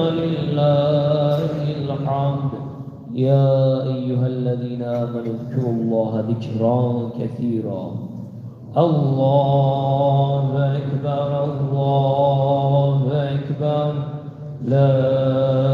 ولله الحمد. يا أيها الذين آمنوا اذكروا الله ذكرا كثيرا. الله أكبر الله أكبر. لا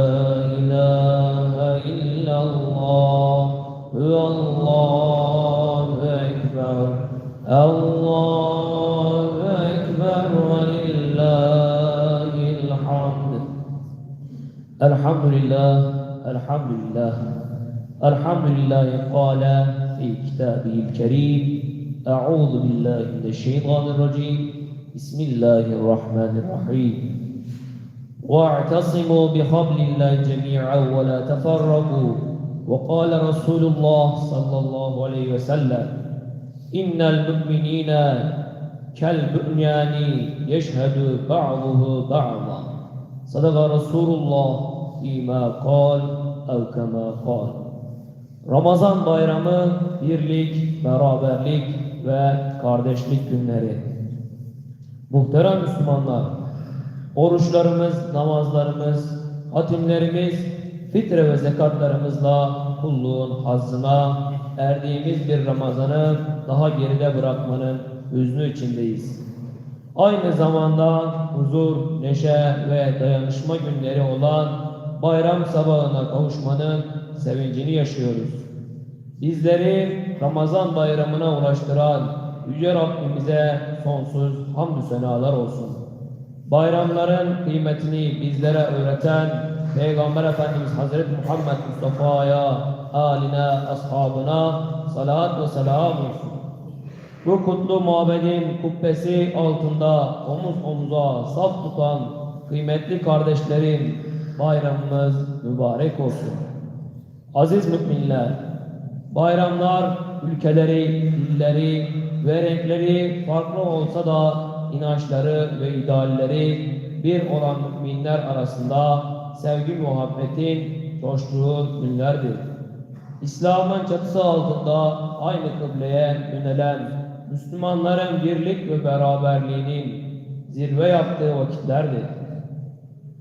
الحمد لله الحمد لله الحمد لله قال في كتابه الكريم أعوذ بالله من الشيطان الرجيم. بسم الله الرحمن الرحيم. واعتصموا بحبل الله جميعا ولا تفرقوا. وقال رسول الله صلى الله عليه وسلم إن المؤمنين كالبنيان يشهد بعضه بعضا. Sadaka Resulullah fîmâ kal ev kemâ kal. Ramazan bayramı birlik, beraberlik ve kardeşlik günleri. Muhterem Müslümanlar, oruçlarımız, namazlarımız, hatimlerimiz, fitre ve zekatlarımızla kulluğun hazzına erdiğimiz bir Ramazan'ı daha geride bırakmanın hüznü içindeyiz. Aynı zamanda huzur, neşe ve dayanışma günleri olan bayram sabahına kavuşmanın sevincini yaşıyoruz. Bizleri Ramazan bayramına ulaştıran Yüce Rabbimize sonsuz hamdü senalar olsun. Bayramların kıymetini bizlere öğreten Peygamber Efendimiz Hazreti Muhammed Mustafa'ya, aline, ashabına salat ve selam olsun. Bu kutlu mabedin kubbesi altında omuz omuza saf tutan kıymetli kardeşlerim bayramımız mübarek olsun. Aziz müminler, bayramlar ülkeleri, dilleri ve renkleri farklı olsa da inançları ve idealleri bir olan müminler arasında sevgi muhabbetin coştuğu günlerdir. İslam'ın çatısı altında aynı kıbleye yönelen Müslümanların birlik ve beraberliğinin zirve yaptığı vakitlerdir.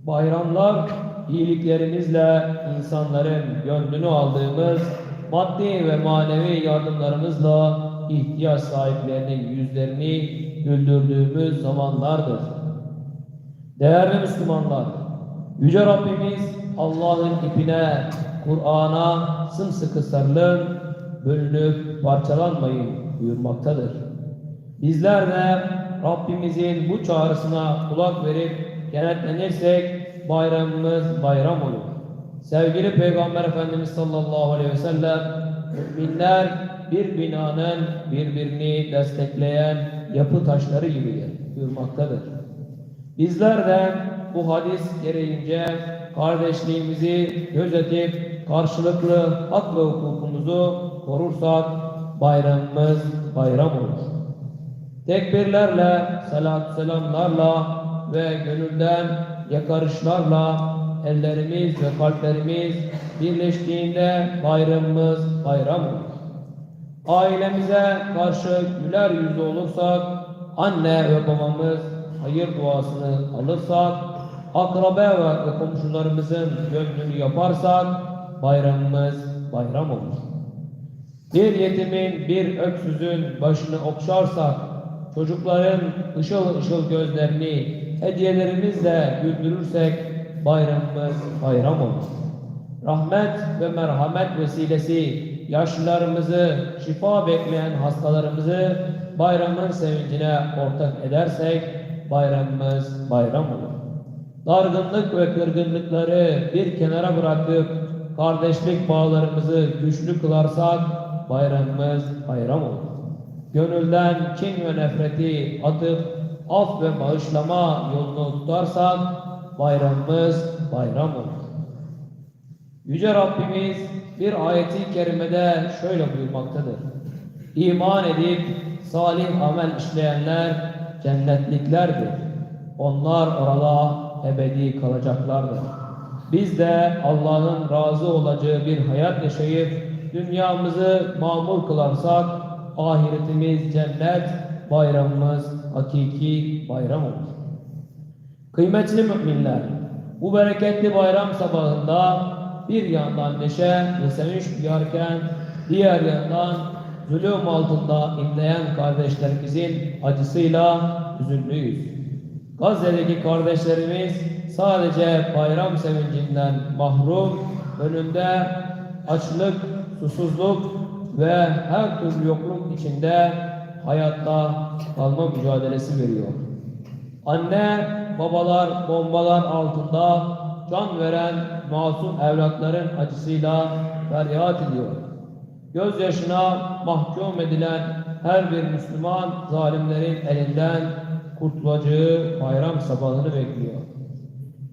Bayramlar iyiliklerimizle insanların gönlünü aldığımız maddi ve manevi yardımlarımızla ihtiyaç sahiplerinin yüzlerini güldürdüğümüz zamanlardır. Değerli Müslümanlar, Yüce Rabbimiz Allah'ın ipine, Kur'an'a sımsıkı sarılın, bölünüp parçalanmayın buyurmaktadır. Bizler de Rabbimizin bu çağrısına kulak verip kenetlenirsek bayramımız bayram olur. Sevgili Peygamber Efendimiz sallallahu aleyhi ve sellem müminler bir binanın birbirini destekleyen yapı taşları gibidir buyurmaktadır. Bizler de bu hadis gereğince kardeşliğimizi gözetip karşılıklı hak ve hukukumuzu korursak bayramımız bayram olur. Tekbirlerle, salat selamlarla ve gönülden yakarışlarla ellerimiz ve kalplerimiz birleştiğinde bayramımız bayram olur. Ailemize karşı güler yüzlü olursak, anne ve babamız hayır duasını alırsak, akraba ve komşularımızın gönlünü yaparsak, bayramımız bayram olur. Bir yetimin, bir öksüzün başını okşarsak, çocukların ışıl ışıl gözlerini hediyelerimizle güldürürsek, bayramımız bayram olur. Rahmet ve merhamet vesilesi yaşlılarımızı, şifa bekleyen hastalarımızı bayramın sevincine ortak edersek bayramımız bayram olur. Dargınlık ve kırgınlıkları bir kenara bırakıp kardeşlik bağlarımızı güçlü kılarsak bayramımız bayram olur. Gönülden kin ve nefreti atıp af ve bağışlama yolunu tutarsak bayramımız bayram olur. Yüce Rabbimiz bir ayeti kerimede şöyle buyurmaktadır. İman edip salih amel işleyenler cennetliklerdir. Onlar orada ebedi kalacaklardır. Biz de Allah'ın razı olacağı bir hayat yaşayıp dünyamızı mamur kılarsak ahiretimiz cennet, bayramımız hakiki bayram olur. Kıymetli müminler, Bu bereketli bayram sabahında bir yandan neşe ve sevinç duyarken diğer yandan zulüm altında inleyen kardeşlerimizin acısıyla üzünlüyüz. Gazze'deki kardeşlerimiz sadece bayram sevincinden mahrum, önünde açlık, susuzluk ve her türlü yokluk içinde hayatta kalma mücadelesi veriyor. Anne, babalar bombalar altında can veren masum evlatların acısıyla feryat ediyor. Gözyaşına mahkum edilen her bir Müslüman zalimlerin elinden kurtulacağı bayram sabahını bekliyor.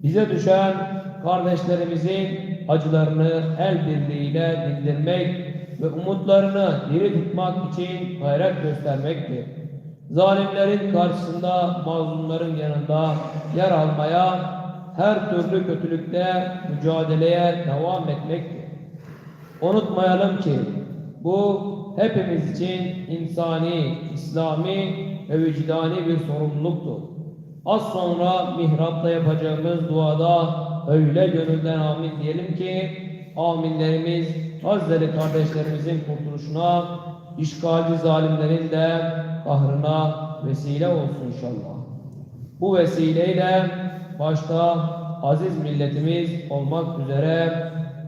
Bize düşen kardeşlerimizin acılarını el birliğiyle dindirmek ve umutlarını diri tutmak için gayret göstermektir. Zalimlerin karşısında mazlumların yanında yer almaya, her türlü kötülükte mücadeleye devam etmektir. Unutmayalım ki bu hepimiz için insani, İslami ve vicdani bir sorumluluktur. Az sonra mihrapta yapacağımız duada öyle gönülden amin diyelim ki aminlerimiz Gazze'li kardeşlerimizin kurtuluşuna, işgalci zalimlerin de kahrına vesile olsun inşallah. Bu vesileyle başta aziz milletimiz olmak üzere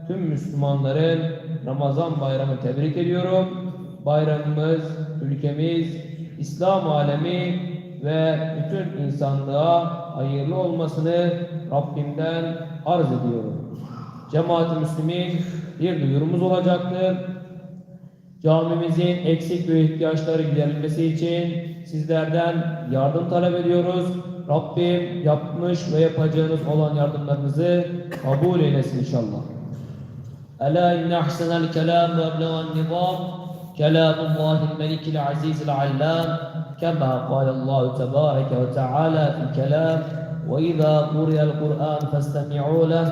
tüm Müslümanların Ramazan bayramı tebrik ediyorum. Bayramımız, ülkemiz, İslam alemi ve bütün insanlığa hayırlı olmasını Rabbimden arz ediyorum. Cemaat-i Müslümin bir duyurumuz olacaktır. Camimizin eksik ve ihtiyaçları giderilmesi için sizlerden yardım talep ediyoruz. Rabbim yapmış ve yapacağınız olan yardımlarınızı kabul eylesin inşallah. Ela inne ahsenel kelam ve eblevan nizam kelamullahil melikil azizil allam كما قال الله تبارك وتعالى في الكلام وإذا قرئ القرآن فاستمعوا له.